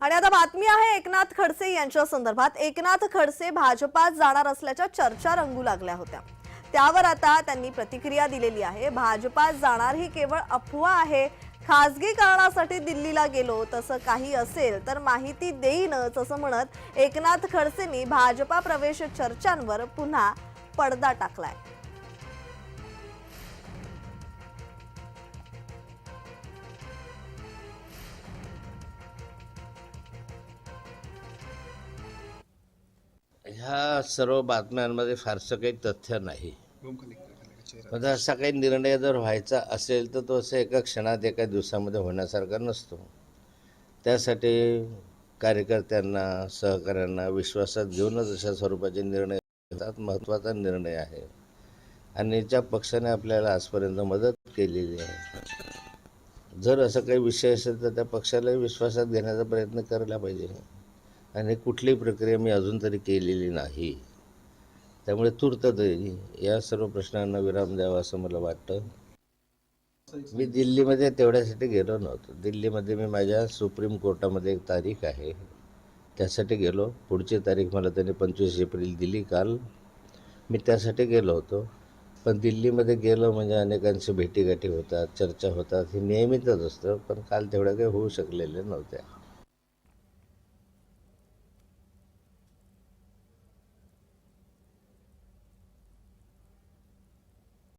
आणि आता बातमी आहे एकनाथ खडसे यांच्या संदर्भात. एकनाथ खडसे भाजपात जाणार असल्याच्या चर्चा रंगू लागल्या होत्या. त्यावर आता त्यांनी प्रतिक्रिया दिलेली आहे. भाजपात जाणार ही केवळ अफवा आहे. खासगी कारणासाठी दिल्लीला गेलो तसं काही असेल तर माहिती देईनच असं म्हणत एकनाथ खडसेंनी भाजपा प्रवेश चर्चांवर पुन्हा पडदा टाकलाय. ह्या सर्व बातम्यांमध्ये फारसं काही तथ्य नाही. म्हणजे असा काही निर्णय जर व्हायचा असेल तर तो असं एका क्षणात एका दिवसामध्ये होण्यासारखा नसतो. त्यासाठी कार्यकर्त्यांना सहकाऱ्यांना विश्वासात घेऊनच अशा स्वरूपाचे निर्णय घेतात. महत्त्वाचा निर्णय आहे. आणि ज्या पक्षाने आपल्याला आजपर्यंत मदत केलेली आहे जर असं काही विषय असेल तर त्या पक्षालाही विश्वासात घेण्याचा प्रयत्न करायला पाहिजे. आणि कुठलीही प्रक्रिया मी अजून तरी केलेली नाही. त्यामुळे तूर्ततही या सर्व प्रश्नांना विराम द्यावा असं मला वाटतं. मी दिल्लीमध्ये तेवढ्यासाठी गेलो नव्हतो. दिल्लीमध्ये मी माझ्या सुप्रीम कोर्टामध्ये एक तारीख आहे. त्यासाठी गेलो. पुढची तारीख मला त्यांनी पंचवीस एप्रिल दिली काल. मी त्यासाठी गेलो होतो. पण दिल्लीमध्ये गेलो म्हणजे अनेकांशी भेटीगाठी होतात चर्चा होतात. हे नियमितच असतं पण काल तेवढ्या काही होऊ शकलेल्या नव्हत्या.